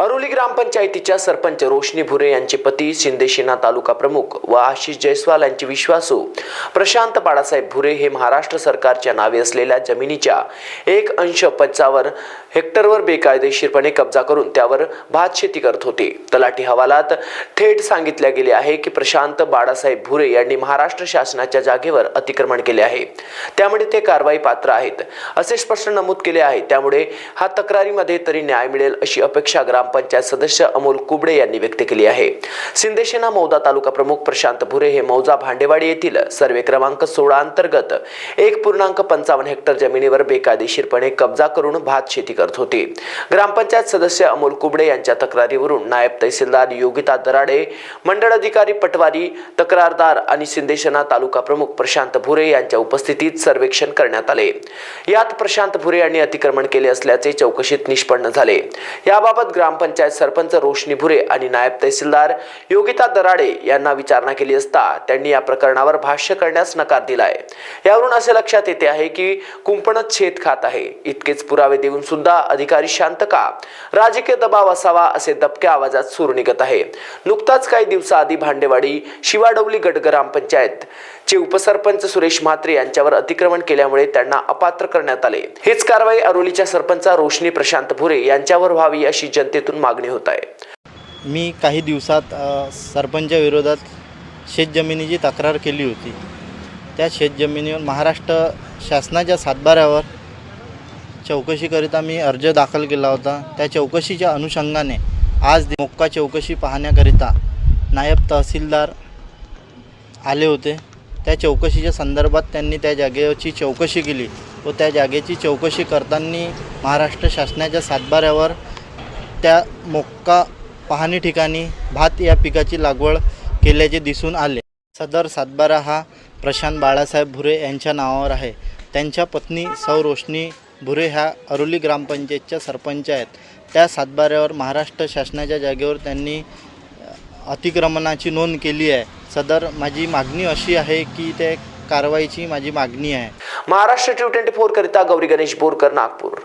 अरोली ग्रामपंचायतीच्या सरपंच रोशनी भुरे यांचे पती शिंदेशिना तालुका प्रमुख व आशिष जयस्वाल यांचे विश्वासू. प्रशांत बाळासाहेब भुरे हे महाराष्ट्र सरकारच्या नावे असलेल्या जमिनीच्या एक अंश पंचावर हेक्टरवर बेकायदेशीरपणे कब्जा करून त्यावर भात शेती करत होते. तलाठी हवालात थेट सांगितले गेले आहे की प्रशांत बाळासाहेब भुरे यांनी महाराष्ट्र शासनाच्या जागेवर अतिक्रमण केले आहे. त्यामुळे ते कारवाई पात्र आहेत. असे स्पष्ट नमूद केले आहे. त्यामुळे हा तक्रारीमध्ये तरी न्याय मिळेल अशी अपेक्षा ग्रामपंचायत सदस्य अमोल कुबडे यांनी व्यक्त केली आहे. सिंदेशेना मौदा तालुका प्रमुख प्रशांत भुरे हे मौजा भांडेवाडी येथील सर्वे क्रमांक सोळा अंतर्गत एक पूर्णांक पंचावन्न हेक्टर जमिनीवर बेकायदेशीरपणे कब्जा करून भात शेती करत होते. ग्रामपंचायत सदस्य अमोल कुबडे यांच्या तक्रारीवरून नायब तहसीलदार योगिता दराडे मंडळ अधिकारी पटवारी तक्रारदार आणि सिंदेशना तालुका प्रमुख प्रशांत भुरे यांच्या उपस्थितीत सर्वेक्षण करण्यात आले. यात प्रशांत भुरे यांनी अतिक्रमण केले असल्याचे चौकशीत निष्पन्न झाले. याबाबत ग्राम ग्रामपंचायत सरपंच रोशनी भुरे आणि नायब तहसीलदार योगिता दराडे यांना विचारणा केली असता त्यांनी या प्रकरणावर भाष्य करण्यास नकार दिलाय. यावरून असे लक्षात येते आहे की कुंपणच छेद खात आहे. इतकेच पुरावे देऊन सुद्धा अधिकारी शांत का? राजकीय दबाव असावा असे दबक्या आवाजात सूर निघत आहे. नुकताच काही दिवसाआधी भांडेवाडी शिवाडवली गट ग्रामपंचायत चे उपसरपंच सुरेश म्हात्रे यांच्यावर अतिक्रमण केल्यामुळे त्यांना अपात्र करण्यात आले. हीच कारवाई अरोलीच्या सरपंच रोशनी प्रशांत भुरे यांच्यावर व्हावी अशी जनते संघटनेतून मागणी होत आहे. मी काही दिवसात सरपंचाविरोधात शेतजमिनीची तक्रार केली होती. त्या शेतजमिनीवर महाराष्ट्र शासनाच्या सातबाऱ्यावर चौकशीकरिता मी अर्ज दाखल केला होता. त्या चौकशीच्या अनुषंगाने आज मोक्का चौकशी पाहण्याकरिता नायब तहसीलदार आले होते. त्या चौकशीच्या संदर्भात त्यांनी त्या जागेची चौकशी केली व त्या जागेची चौकशी करताना महाराष्ट्र शासनाच्या सातबाऱ्यावर त्या मोक्का पाहणी ठिकाणी भात या पिकाची लागवड केल्याचे दिसून आले. सदर सातबारा हा प्रशांत बाळासाहेब भुरे यांच्या नावावर आहे. त्यांच्या पत्नी सौ रोशनी भुरे ह्या अरोली ग्रामपंचायतच्या सरपंच आहेत. त्या सातबाऱ्यावर महाराष्ट्र शासनाच्या जागेवर त्यांनी अतिक्रमणाची नोंद केली आहे. सदर माझी मागणी अशी आहे की ते कारवाईची माझी मागणी आहे. महाराष्ट्र ट्यू ट्वेंटी फोर करिता गौरी गणेश बोरकर नागपूर.